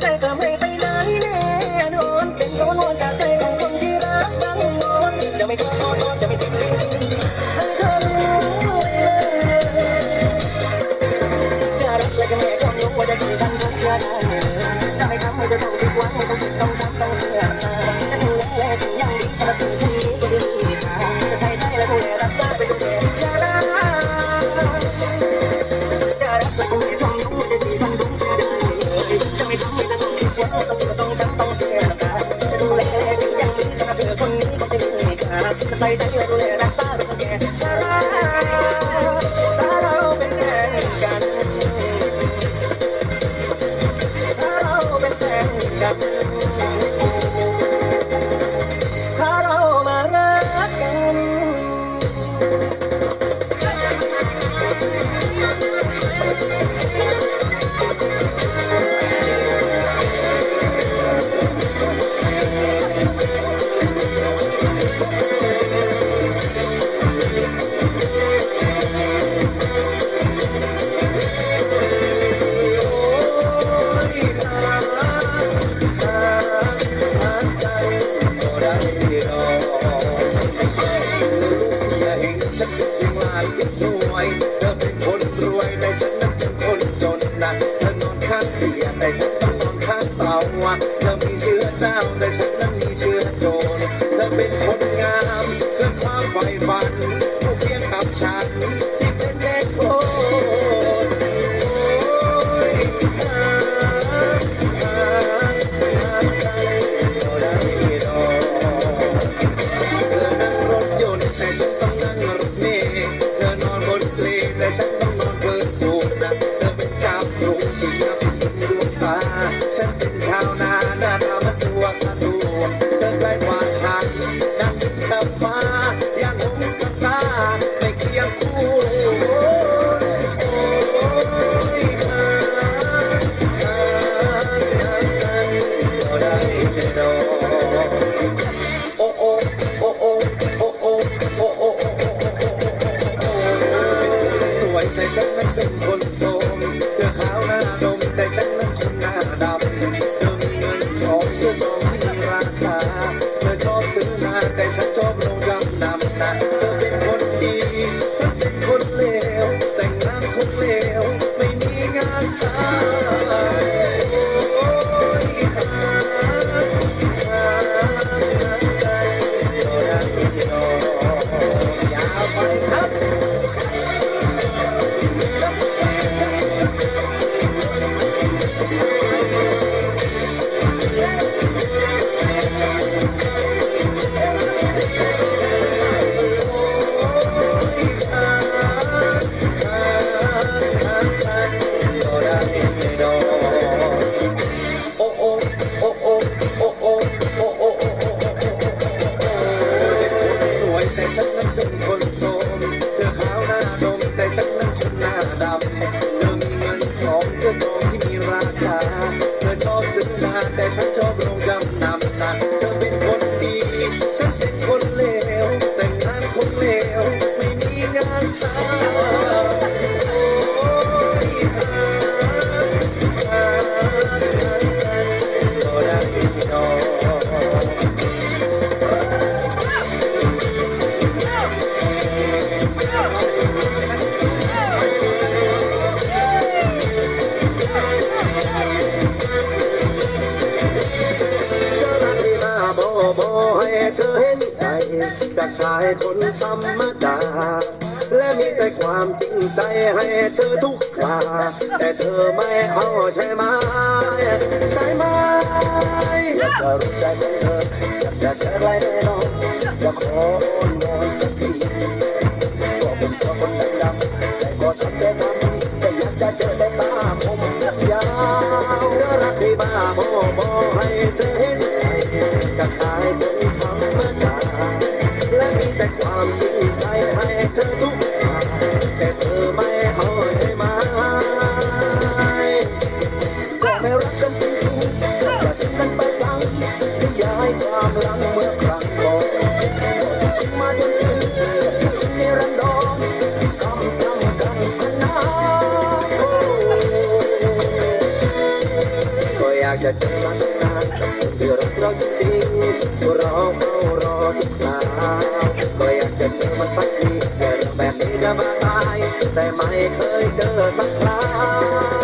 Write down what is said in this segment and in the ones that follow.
ใจจะไม่ไปไหนแน่นอนเป็นร้นวอนจากใจของคนที่รักตั้งอนจะไม่กอนจะไม่ติดลิ้นเธอรู้จะรักและจะแม่ชอบยกว่าจะดีกัทุกเช้าจะไม่ทำไต้องผิดหวังไม่ต้องผิดต้องช้ำต้องเสีย I'm sorry, I'm I'm sorry, I'm Wow, esa ใจให้เธอทุกคราแต่เธอไม่เอาใช่ไหมใช่ไหมจะรู้ใจของเธออยากจะเจอไรแน่นอนจะขออ้อนวอนสัก ចាចាចាវារត់ក្រោយជីងបុរោបរោទីណាក៏យ៉ាងចិត្តមិនបាច់ពីតែបែបនេះដល់បានតែមិនឃើញចើសោះខ្លា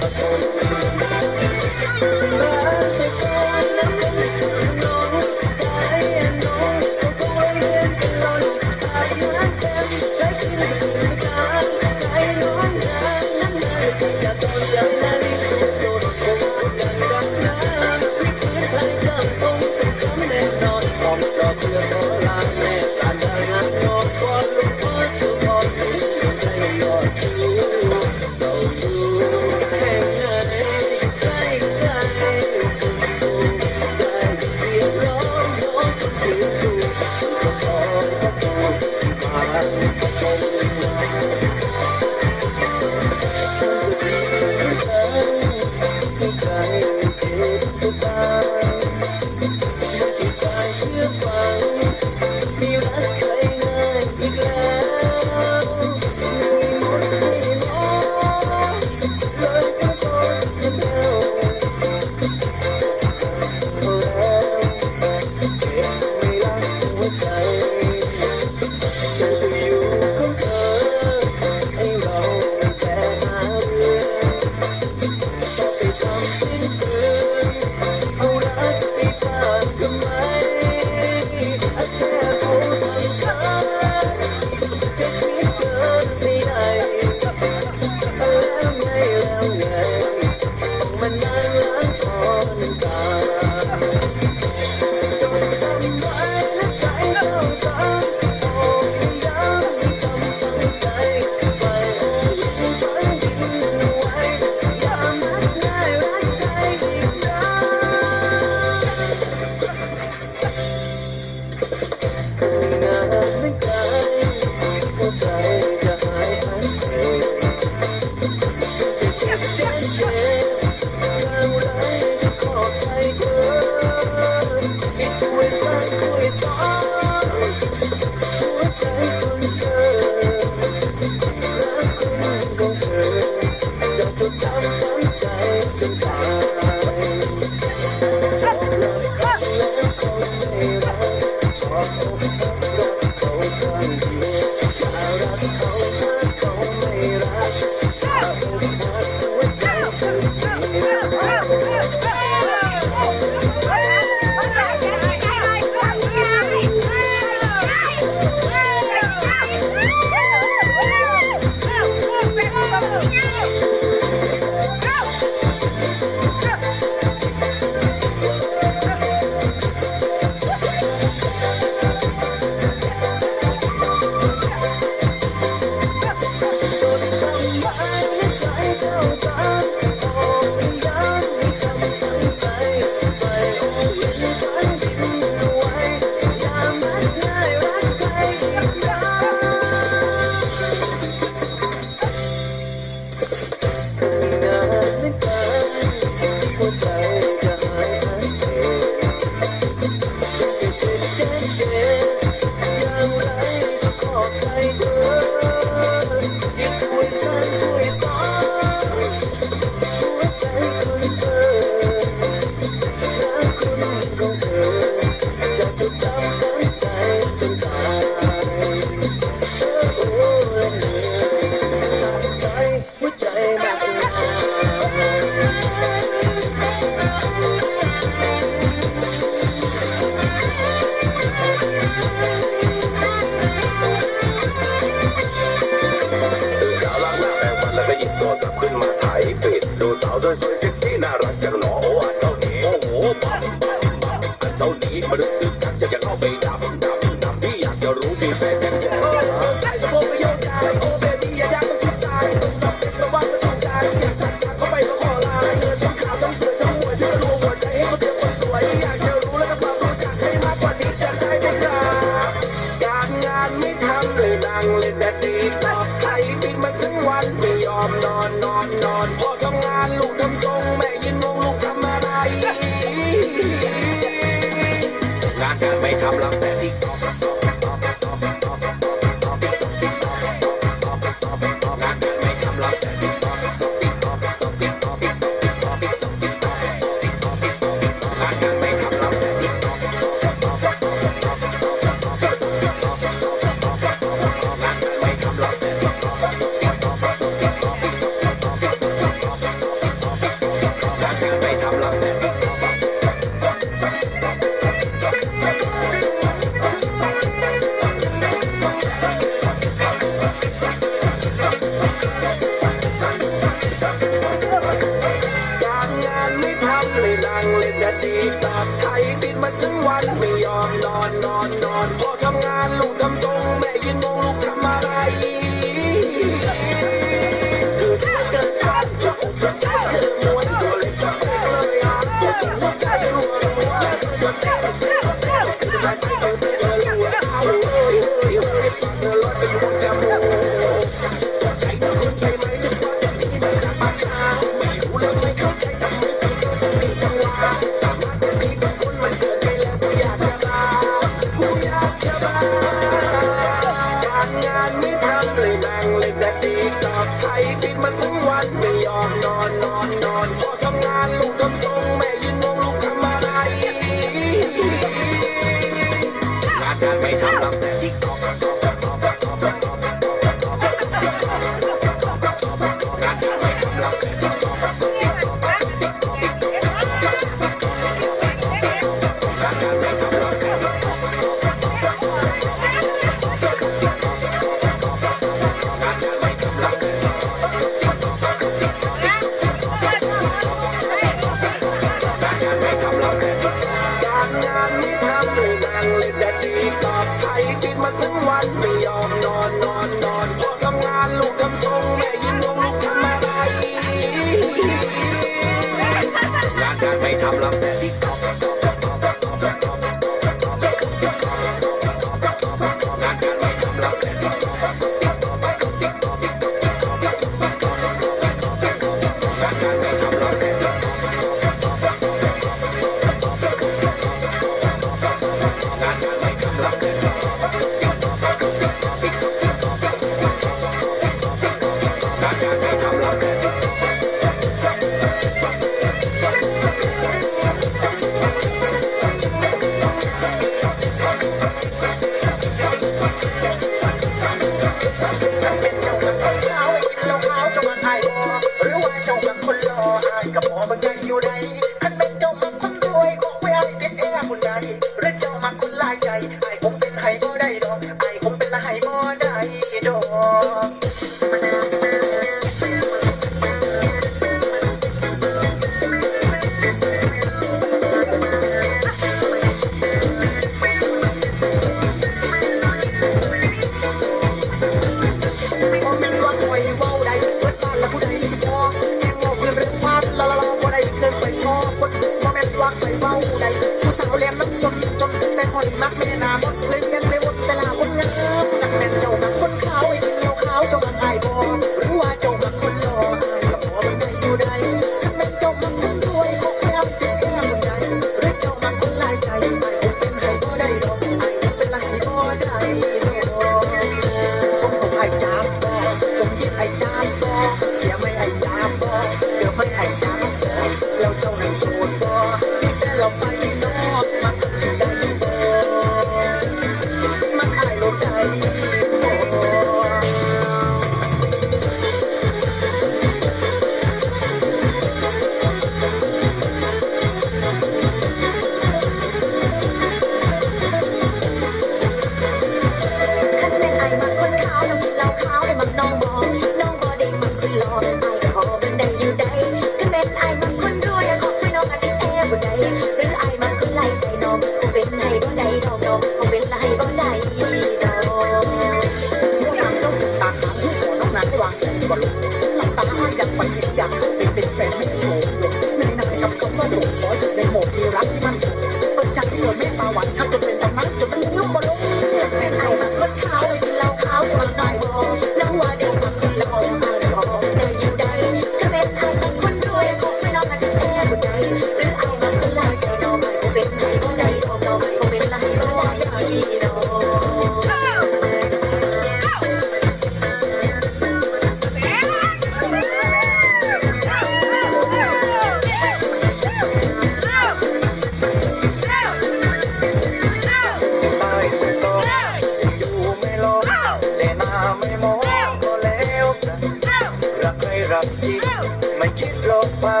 my kid love, my,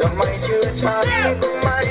don't mind you, it's my, my, my, my, my, my,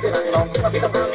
Tidak 闹